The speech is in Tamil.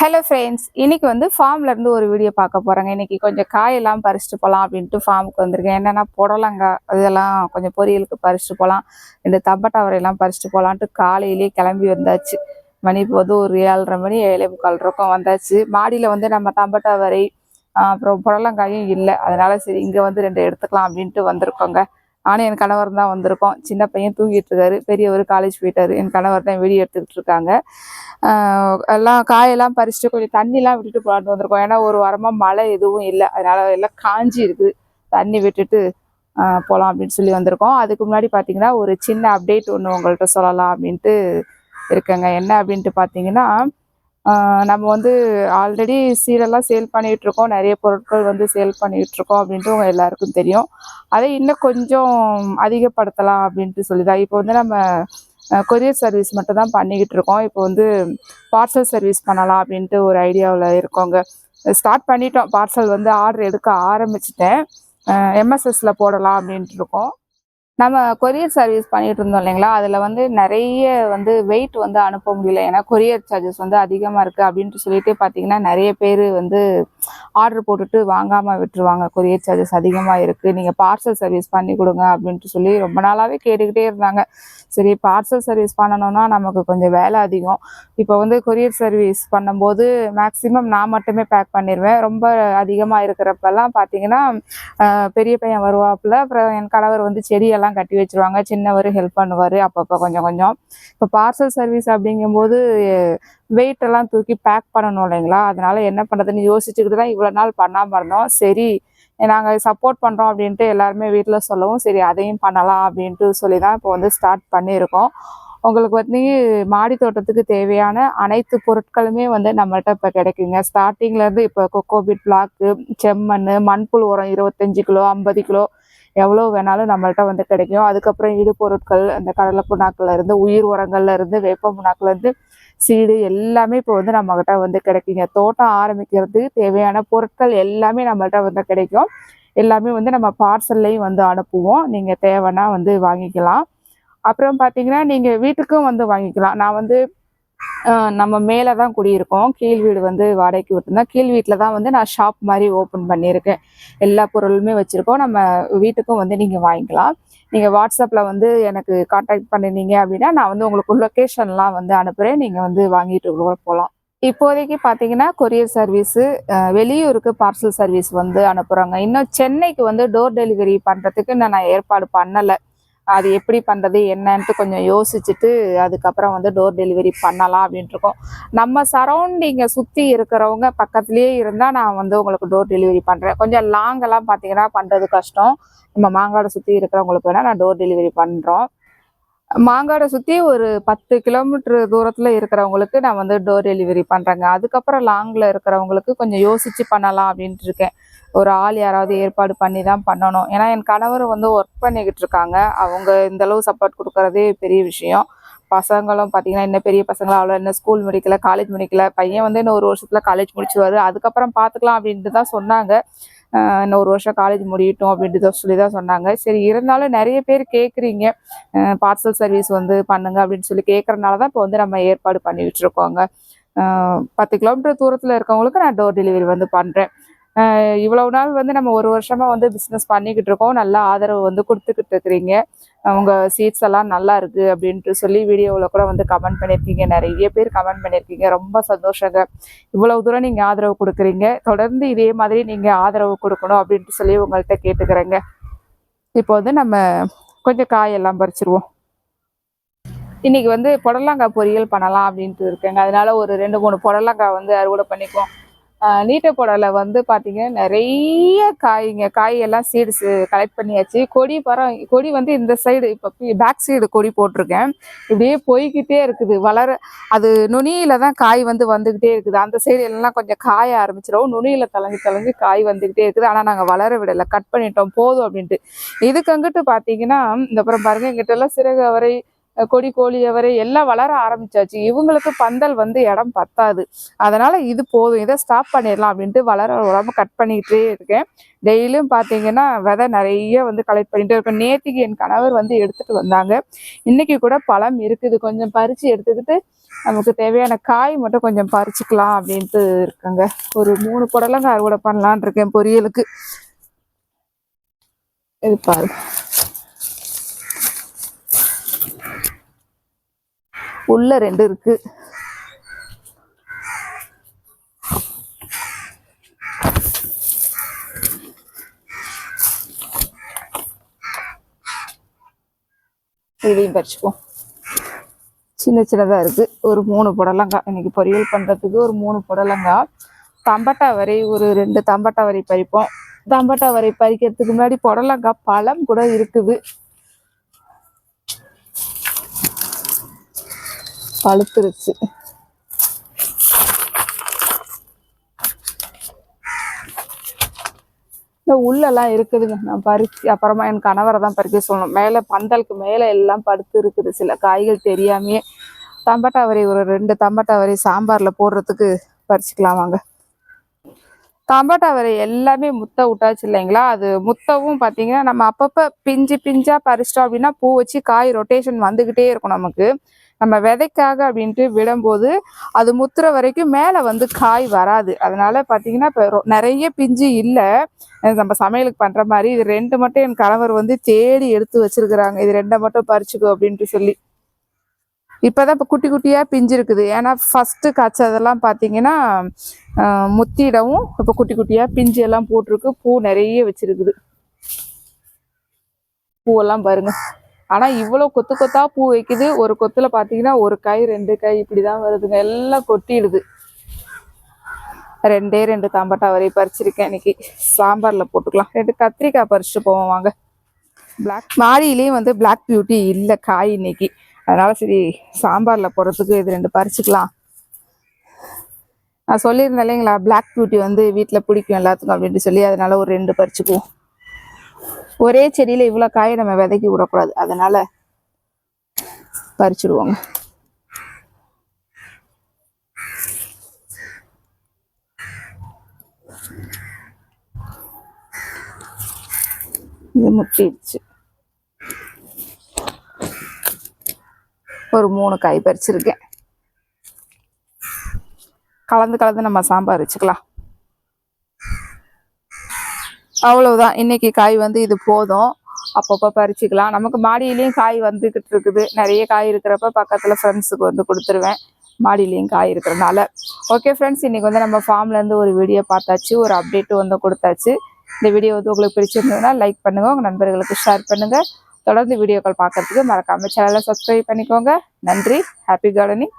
ஹலோ ஃப்ரெண்ட்ஸ் இன்னைக்கு வந்து ஃபார்ம்ல இருந்து ஒரு வீடியோ பார்க்க போறேங்க. இன்னைக்கு கொஞ்சம் காயெல்லாம் பறிச்சுட்டு போகலாம் அப்படின்ட்டு ஃபார்முக்கு வந்திருக்கேன். என்னென்னா புடலங்காய் இதெல்லாம் கொஞ்சம் பொரியலுக்கு பறிச்சுட்டு போகலாம் இந்த தம்பட்டவரையெல்லாம் பறிச்சுட்டு போகலான்ட்டு காலையிலேயே கிளம்பி வந்தாச்சு. மணி போது ஒரு ஏழரை மணி ஏழே முக்கால் இருக்கும் வந்தாச்சு. மாடியில் வந்து நம்ம தம்பட்டவரை அப்புறம் புடலங்காயும் இல்லை. அதனால சரி இங்கே வந்து ரெண்டு எடுத்துக்கலாம் அப்படின்ட்டு வந்திருக்கோங்க. நானும் என் கணவர் தான் வந்திருக்கோம். சின்ன பையன் தூங்கிட்டு இருக்காரு. பெரியவர் காலேஜ் போயிட்டாரு. என் கணவர் தான் வீடியோ எடுத்துக்கிட்டு இருக்காங்க. எல்லாம் காயெல்லாம் பறிச்சுட்டு கொஞ்சம் தண்ணிலாம் விட்டுட்டு போலான்னு வந்திருக்கோம். ஏன்னா ஒரு வாரமாக மழை எதுவும் இல்லை. அதனால எல்லாம் காஞ்சி இருக்குது. தண்ணி விட்டுட்டு போகலாம் அப்படின்னு சொல்லி வந்திருக்கோம். அதுக்கு முன்னாடி பார்த்தீங்கன்னா ஒரு சின்ன அப்டேட் ஒன்று உங்கள்கிட்ட சொல்லலாம் அப்படின்ட்டு இருக்கேங்க. என்ன அப்படின்ட்டு பார்த்தீங்கன்னா நம்ம வந்து ஆல்ரெடி சீரெல்லாம் சேல் பண்ணிகிட்ருக்கோம் இருக்கோம் நிறைய பொருட்கள் வந்து சேல் பண்ணிகிட்ருக்கோம் இருக்கோம் அப்படின்ட்டு உங்கள் எல்லாருக்கும் தெரியும். அதை இன்னும் கொஞ்சம் அதிகப்படுத்தலாம் அப்படின்ட்டு சொல்லிதான். இப்போ வந்து நம்ம கொரியர் சர்வீஸ் மட்டும் தான் பண்ணிக்கிட்டு இருக்கோம் இப்போ வந்து பார்சல் சர்வீஸ் பண்ணலாம் அப்படின்ட்டு ஒரு ஐடியாவில் இருக்கோங்க. ஸ்டார்ட் பண்ணிட்டோம். பார்சல் வந்து ஆர்டர் எடுக்க ஆரம்பிச்சிட்டேன். எம்எஸ்எஸ்ல போடலாம் அப்படின்ட்டு இருக்கோம். நம்ம கொரியர் சர்வீஸ் பண்ணிட்டு இருந்தோம் இல்லைங்களா? அதில் வந்து நிறைய வந்து வெயிட் வந்து அனுப்ப முடியல. ஏன்னா கொரியர் சார்ஜஸ் வந்து அதிகமாக இருக்குது அப்படின்ட்டு சொல்லிட்டு பார்த்தீங்கன்னா நிறைய பேர் வந்து ஆர்டர் போட்டுட்டு வாங்காமல் விட்டுருவாங்க. கொரியர் சார்ஜஸ் அதிகமாக இருக்குது நீங்கள் பார்சல் சர்வீஸ் பண்ணி கொடுங்க அப்படின்ட்டு சொல்லி ரொம்ப நாளாகவே கேட்டுக்கிட்டே இருந்தாங்க. சரி பார்சல் சர்வீஸ் பண்ணணும்னா நமக்கு கொஞ்சம் வேலை அதிகம். இப்போ வந்து கொரியர் சர்வீஸ் பண்ணும்போது மேக்ஸிமம் நான் மட்டுமே பேக் பண்ணிடுவேன் ரொம்ப அதிகமாக இருக்கிறப்பெல்லாம் பார்த்தீங்கன்னா பெரிய பையன் வருவாப்புல. அப்புறம் என் கணவர் வந்து செடியெல்லாம் கட்டி வச்சிருவாங்க. சின்னவர் ஹெல்ப் பண்ணுவார். அப்பப்போ கொஞ்சம் கொஞ்சம். இப்போ பார்சல் சர்வீஸ் அப்படிங்கும்போது வெயிட் எல்லாம் தூக்கி பேக் பண்ணணும் இல்லைங்களா? அதனால என்ன பண்ணுறதுன்னு யோசிச்சுக்கிட்டு தான் இவ்வளோ நாள் பண்ணாமல் இருந்தோம். சரி நாங்கள் சப்போர்ட் பண்ணுறோம் அப்படின்ட்டு எல்லாருமே வீட்டில் சொல்லவும் சரி அதையும் பண்ணலாம் அப்படின்ட்டு சொல்லி தான் இப்போ வந்து ஸ்டார்ட் பண்ணியிருக்கோம். உங்களுக்கு வந்து மாடி தோட்டத்துக்கு தேவையான அனைத்து பொருட்களுமே வந்து நம்மள்கிட்ட இப்போ கிடைக்குங்க. ஸ்டார்டிங்லேருந்து இப்போ கொக்கோபிட் பிளாக்கு செம்மண் மண்புழு உரம் இருபத்தஞ்சி கிலோ ஐம்பது கிலோ எவ்வளோ வேணாலும் நம்மள்ட்ட வந்து கிடைக்கும். அதுக்கப்புறம் இடுபொருட்கள் அந்த கடலை புண்ணாக்குல இருந்து உயிர் உரங்கள்ல இருந்து வேப்ப புண்ணாக்குலேருந்து சீடு எல்லாமே இப்போ வந்து நம்மகிட்ட வந்து கிடைக்குங்க. தோட்டம் ஆரம்பிக்கிறதுக்கு தேவையான பொருட்கள் எல்லாமே நம்மள்ட்ட வந்து கிடைக்கும். எல்லாமே வந்து நம்ம பார்சல்லையும் வந்து அனுப்புவோம். நீங்கள் தேவைன்னா வந்து வாங்கிக்கலாம். அப்புறம் பார்த்தீங்கன்னா நீங்கள் வீட்டுக்கும் வந்து வாங்கிக்கலாம். நான் வந்து நம்ம மேலே தான் குடியிருக்கோம். கீழ் வீடு வந்து வாடகைக்கு விட்டுருந்தோம் கீழ் வீட்டில் தான் வந்து நான் ஷாப் மாதிரி ஓப்பன் பண்ணியிருக்கேன். எல்லா பொருளுமே வச்சுருக்கோம். நம்ம வீட்டுக்கும் வந்து நீங்கள் வாங்கிக்கலாம். நீங்கள் வாட்ஸ்அப்பில் வந்து எனக்கு காண்டாக்ட் பண்ணிருந்தீங்க அப்படின்னா நான் வந்து உங்களுக்கு லொக்கேஷன்லாம் வந்து அனுப்புகிறேன் நீங்கள் வந்து வாங்கிட்டு கூட போகலாம் இப்போதைக்கு பார்த்தீங்கன்னா கொரியர் சர்வீஸு வெளியூருக்கு பார்சல் சர்வீஸ் வந்து அனுப்புகிறாங்க இன்னும் சென்னைக்கு வந்து டோர் டெலிவரி பண்ணுறதுக்கு நான் ஏற்பாடு பண்ணலை. அது எப்படி பண்ணுறது என்னன்ட்டு கொஞ்சம் யோசிச்சுட்டு அதுக்கப்புறம் வந்து டோர் டெலிவரி பண்ணலாம் அப்படின்ட்டு இருக்கோம் நம்ம சரௌண்டிங்கை சுற்றி இருக்கிறவங்க பக்கத்துலேயே இருந்தால் நான் வந்து உங்களுக்கு டோர் டெலிவரி பண்ணுறேன் கொஞ்சம் லாங்கெல்லாம் பார்த்தீங்கன்னா பண்ணுறது கஷ்டம். நம்ம மாங்காடை சுற்றி இருக்கிறவங்களுக்கு வேணால் நான் டோர் டெலிவரி பண்ணுறோம் மாங்காடை சுற்றி ஒரு பத்து கிலோமீட்டர் தூரத்தில் இருக்கிறவங்களுக்கு நான் வந்து டோர் டெலிவரி பண்ணுறேங்க அதுக்கப்புறம் லாங்கில் இருக்கிறவங்களுக்கு கொஞ்சம் யோசித்து பண்ணலாம் அப்படின்ட்டு இருக்கேன் ஒரு ஆள் யாராவது ஏற்பாடு பண்ணி தான் பண்ணணும். ஏன்னா என் கணவர் வந்து ஒர்க் பண்ணிக்கிட்டு இருக்காங்க அவங்க இந்த அளவு சப்போர்ட் கொடுக்கறதே பெரிய விஷயம். பசங்களும் பார்த்தீங்கன்னா இன்னும் பெரிய பசங்களும் அவ்வளோ இன்னும் ஸ்கூல் முடிக்கல காலேஜ் முடிக்கல. பையன் வந்து இன்னும் ஒரு வருஷத்தில் காலேஜ் முடிச்சுவார் அதுக்கப்புறம் பார்த்துக்கலாம் அப்படின்ட்டு தான் சொன்னாங்க. இன்னும் ஒரு வருஷம் காலேஜ் முடியட்டும் அப்படின்ட்டு தான் சொல்லி தான் சொன்னாங்க. சரி இருந்தாலும் நிறைய பேர் கேட்குறீங்க பார்சல் சர்வீஸ் வந்து பண்ணுங்க அப்படின்னு சொல்லி கேட்குறனால தான் இப்போ வந்து நம்ம ஏற்பாடு பண்ணிக்கிட்டு இருக்கோங்க பத்து கிலோமீட்டர் தூரத்தில் இருக்கவங்களுக்கு நான் டோர் டெலிவரி வந்து பண்ணுறேன் இவ்வளவு நாள் வந்து நம்ம ஒரு வருஷமா வந்து பிஸ்னஸ் பண்ணிக்கிட்டு இருக்கோம். நல்ல ஆதரவு வந்து கொடுத்துக்கிட்டு இருக்கிறீங்க. அவங்க சீட்ஸ் எல்லாம் நல்லா இருக்கு அப்படின்ட்டு சொல்லி வீடியோவில் கூட வந்து கமெண்ட் பண்ணியிருக்கீங்க. நிறைய பேர் கமெண்ட் பண்ணியிருக்கீங்க. ரொம்ப சந்தோஷங்க. இவ்வளவு தூரம் நீங்கள் ஆதரவு கொடுக்குறீங்க. தொடர்ந்து இதே மாதிரி நீங்கள் ஆதரவு கொடுக்கணும் அப்படின்ட்டு சொல்லி உங்கள்கிட்ட கேட்டுக்கிறேங்க. இப்போ வந்து நம்ம கொஞ்சம் காயெல்லாம் பறிச்சிருவோம். இன்னைக்கு வந்து புடலங்காய் பொரியல் பண்ணலாம் அப்படின்ட்டு இருக்கேங்க. அதனால ஒரு ரெண்டு மூணு புடலங்காய் வந்து அறுவடை பண்ணிக்குவோம். நீட்ட புடலை வந்து பார்த்தீங்கன்னா நிறைய காய்ங்க. காயெல்லாம் சீட்ஸ் கலெக்ட் பண்ணியாச்சு. கொடி பரம் கொடி வந்து இந்த சைடு இப்போ பேக் சைடு கொடி போட்டிருக்கேன். இப்படியே போய்கிட்டே இருக்குது. வளர அது நுனியில தான் காய் வந்து வந்துக்கிட்டே இருக்குது. அந்த சைடு எல்லாம் கொஞ்சம் காய ஆரம்பிச்சிடும் நுனியில் தலைஞ்சு தலைஞ்சு காய் வந்துக்கிட்டே இருக்குது. ஆனால் நாங்கள் வளர விடலை. கட் பண்ணிட்டோம். போதும் அப்படின்ட்டு. இதுக்கு அங்கிட்டு பார்த்தீங்கன்னா இந்த அப்புறம் பாருங்கள் எங்கிட்ட எல்லாம் சிறகு அவரை கொடி கோழி அவரை எல்லாம் வளர ஆரம்பிச்சாச்சு. இவங்களுக்கு பந்தல் வந்து இடம் பத்தாது. அதனால இது போதும். இதை ஸ்டாப் பண்ணிடலாம் அப்படின்ட்டு வளர உடம்பு கட் பண்ணிக்கிட்டே இருக்கேன். டெய்லியும் பார்த்தீங்கன்னா விதை நிறைய வந்து கலெக்ட் பண்ணிட்டு இருக்கேன் நேத்திக்கு என் கணவர் வந்து எடுத்துட்டு வந்தாங்க. இன்னைக்கு கூட பழம் இருக்குது. கொஞ்சம் பறிச்சு எடுத்துக்கிட்டு நமக்கு தேவையான காய் மட்டும் கொஞ்சம் பறிச்சுக்கலாம் அப்படின்ட்டு இருக்கேங்க. ஒரு மூணு புடலங்க அறுவடை பண்ணலான் இருக்கேன் பொரியலுக்கு. இது பாருங்க. உள்ள ரெண்டு இருக்கு. இதையும் பறிச்சுப்போம் சின்ன சின்னதாக இருக்கு. ஒரு மூணு புடலங்காய். இன்னைக்கு பொரியல் பண்ணுறதுக்கு ஒரு மூணு புடலங்காய். தம்பட்டா வரை ஒரு ரெண்டு தம்பட்டா வரை பறிப்போம். தம்பட்டா வரை பறிக்கிறதுக்கு முன்னாடி புடலங்காய் பழம் கூட இருக்குது. பழுத்துருச்சு. இந்த உள்ளெல்லாம் இருக்குதுங்க. நான் பறிச்சு அப்புறமா என் கணவரை தான் பறிக்க சொல்லணும். மேலே பந்தலுக்கு மேலே எல்லாம் படுத்து இருக்குது. சில காய்கள் தெரியாமையே தம்பட்டாவரி ஒரு ரெண்டு தம்பட்டாவரி சாம்பாரில் போடுறதுக்கு பறிச்சுக்கலாம் வாங்க. தம்பட்டாவரை எல்லாமே முத்த விட்டாச்சு இல்லைங்களா? அது முத்தவும் பார்த்தீங்கன்னா நம்ம அப்பப்போ பிஞ்சு பிஞ்சா பறிச்சிட்டோம் அப்படின்னா பூ வச்சு காய் ரொட்டேஷன் வந்துக்கிட்டே இருக்கும் நமக்கு. நம்ம விதைக்காக அப்படின்ட்டு விடும்போது அது முத்துற வரைக்கும் மேலே வந்து காய் வராது. அதனால பார்த்தீங்கன்னா இப்போ நிறைய பிஞ்சு இல்லை. நம்ம சமையலுக்கு பண்ணுற மாதிரி இது ரெண்டு மட்டும் என் கணவர் வந்து தேடி எடுத்து வச்சிருக்கிறாங்க. இது ரெண்டை மட்டும் பறிச்சுக்கோ அப்படின்ட்டு சொல்லி. இப்போதான் இப்போ குட்டி குட்டியாக பிஞ்சு இருக்குது. ஏன்னா ஃபஸ்ட்டு காய்ச்சதெல்லாம் பார்த்தீங்கன்னா முத்திடவும் இப்போ குட்டி குட்டியாக பிஞ்சு எல்லாம் போட்டிருக்கு. பூ நிறைய வச்சிருக்குது. பூவெல்லாம் பாருங்கள் ஆனால் இவ்வளோ கொத்து கொத்தா பூ வைக்குது. ஒரு கொத்தில் பார்த்தீங்கன்னா ஒரு காய் ரெண்டு காய் இப்படி தான் வருதுங்க. எல்லாம் கொட்டிடுது. ரெண்டே ரெண்டு தாம்பட்டா வரை பறிச்சிருக்கேன் இன்னைக்கு. சாம்பாரில் போட்டுக்கலாம். ரெண்டு கத்திரிக்காய் பறிச்சுட்டு போவோம் வாங்க. பிளாக் மாடியிலையும் வந்து பிளாக் பியூட்டி இல்லை காய் இன்னைக்கு. அதனால சரி சாம்பாரில் போடுறதுக்கு இது ரெண்டு பறிச்சுக்கலாம். நான் சொல்லியிருந்தேன் இல்லைங்களா பிளாக் பியூட்டி வந்து வீட்டில் பிடிக்கும் எல்லாத்துக்கும் அப்படின்ட்டு சொல்லி அதனால ஒரு ரெண்டு பறிச்சுக்குவோம். ஒரே செடியில் இவ்வளோ காயை நம்ம விதைக்கி விடக்கூடாது. அதனால பறிச்சுடுவோங்க. இது முட்டிடுச்சு. ஒரு மூணு காய் பறிச்சிருக்கேன். கலந்து கலந்து நம்ம சாம்பார் வச்சுக்கலாம். அவ்வளவுதான். இன்னைக்கு காய் வந்து இது போதும். அப்பப்போ பறிச்சுக்கலாம். நமக்கு மாடியிலையும் காய் வந்துக்கிட்டு இருக்குது. நிறைய காய் இருக்கிறப்ப பக்கத்தில் ஃப்ரெண்ட்ஸுக்கு வந்து கொடுத்துருவேன். மாடியிலையும் காய் இருக்கிறனால ஓகே ஃப்ரெண்ட்ஸ் இன்றைக்கி வந்து நம்ம ஃபார்ம்லேருந்து ஒரு வீடியோ பார்த்தாச்சு. ஒரு அப்டேட்டு வந்து கொடுத்தாச்சு. இந்த வீடியோ வந்து உங்களுக்கு பிடிச்சிருந்ததுன்னா லைக் பண்ணுங்கள் உங்கள் நண்பர்களுக்கு ஷேர் பண்ணுங்கள் தொடர்ந்து வீடியோக்கள் பார்க்குறதுக்கு மறக்காமல் சேனலை சப்ஸ்கிரைப் பண்ணிக்கோங்க. நன்றி. Happy gardening